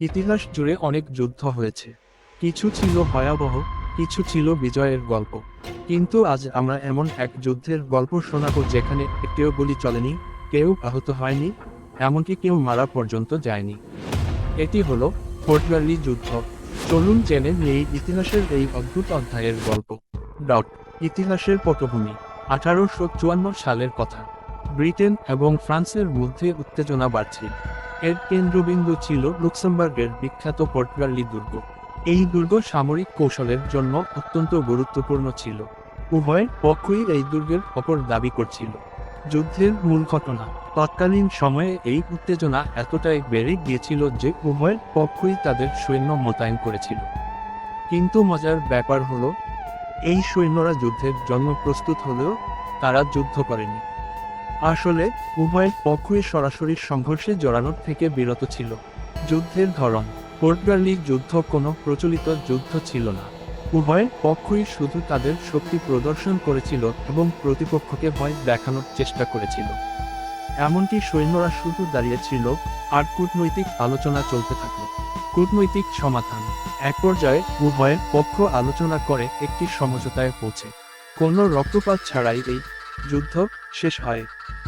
ইতিহাস জুড়ে অনেক যুদ্ধ হয়েছে। কিছু ছিল ভয়াবহ, কিছু ছিল বিজয়ের গল্প। কিন্তু আজ আমরা এমন এক যুদ্ধের গল্প শোনাবো যেখানে কেউ গুলি চলেনি, কেউ আহত হয়নি, এমনকি কেউ মারা পর্যন্ত যায়নি। এটি হলো ফোর্টগার্লি যুদ্ধ। চলুন জেনে নেই ইতিহাসের এই অদ্ভুত অধ্যায়ের গল্প। ডট, ইতিহাসের পটভূমি, আঠারোশো চুয়ান্ন সালের কথা। ব্রিটেন এবং ফ্রান্সের মধ্যে উত্তেজনা বাড়ছিল এর কেন্দ্রবিন্দু ছিল লুক্সেমবার্গের বিখ্যাত পর্তুগালি দুর্গ। এই দুর্গ সামরিক কৌশলের জন্য অত্যন্ত গুরুত্বপূর্ণ ছিল। উভয় পক্ষই এই দুর্গের অপর দাবি করছিল। যুদ্ধের মূল ঘটনা। তৎকালীন সময়ে এই উত্তেজনা এতটাই বেড়ে গিয়েছিল যে উভয় পক্ষই তাদের সৈন্য মোতায়েন করেছিল। কিন্তু মজার ব্যাপার হলো, এই সৈন্যরা যুদ্ধের জন্য প্রস্তুত হলেও তারা যুদ্ধ করেনি। আসলে উভয় পক্ষই সরাসরি সংঘর্ষে জড়ানোর থেকে বিরত ছিল। যুদ্ধের ধরন, পোর্টগালি যুদ্ধ কোনো প্রচলিত যুদ্ধ ছিল না। উভয় পক্ষই শুধু তাদের শক্তি প্রদর্শন করেছিল এবং প্রতিপক্ষকে ভয় দেখানোর চেষ্টা করেছিল। এমনকি সৈন্যরা শুধু দাঁড়িয়েছিল আর কূটনৈতিক আলোচনা চলতে থাকল। কূটনৈতিক সমাধান, এক পর্যায়ে উভয়ের পক্ষ আলোচনা করে একটি সমঝোতায় পৌঁছে। কোনো রক্তপাত ছাড়াই এই যুদ্ধ শেষ হয়।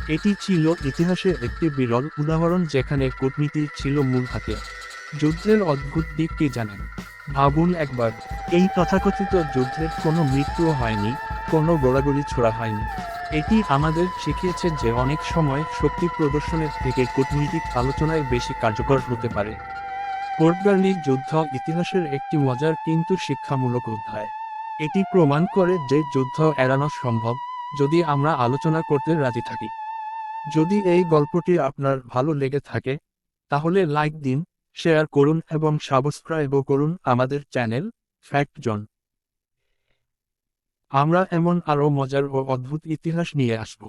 এটি ছিল ইতিহাসের একটি বিরল উদাহরণ যেখানে কূটনীতি ছিল মূল হাতে যুদ্ধের অদ্ভুত দিক কি জানেন? ভাবুন একবার, এই তথাকথিত যুদ্ধের কোনো মৃত্যুও হয়নি, কোনো গোড়াগুড়ি ছোড়া হয়নি। এটি আমাদের শিখিয়েছে যে অনেক সময় শক্তি প্রদর্শনের থেকে কূটনৈতিক আলোচনায় বেশি কার্যকর হতে পারে। পোর্টগালি যুদ্ধ ইতিহাসের একটি মজার কিন্তু শিক্ষামূলক অধ্যায়। এটি প্রমাণ করে যে যুদ্ধ এড়ানো সম্ভব, যদি আমরা আলোচনা করতে রাজি থাকি। যদি এই গল্পটি আপনার ভালো লেগে থাকে, তাহলে লাইক দিন, শেয়ার করুন এবং সাবস্ক্রাইবও করুন আমাদের চ্যানেল ফ্যাক্ট জন আমরা এমন আরও মজার ও অদ্ভুত ইতিহাস নিয়ে আসব।